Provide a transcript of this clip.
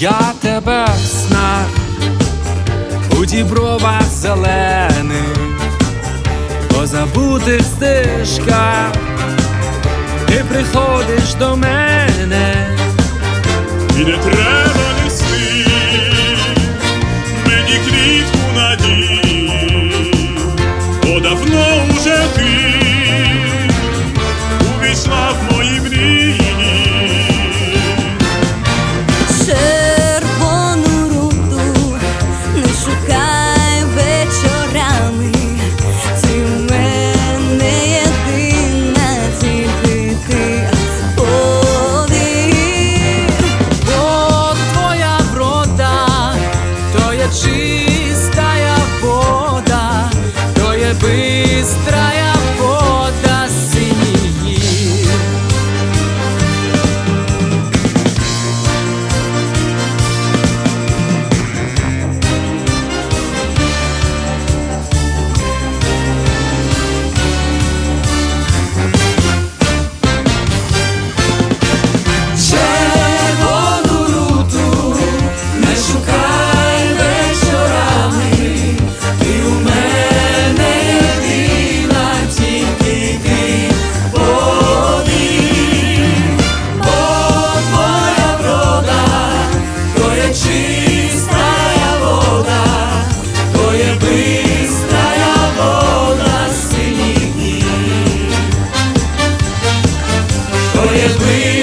Я тебе в снах, у дібровах зелених, по забутих ти приходиш до мене. І не is we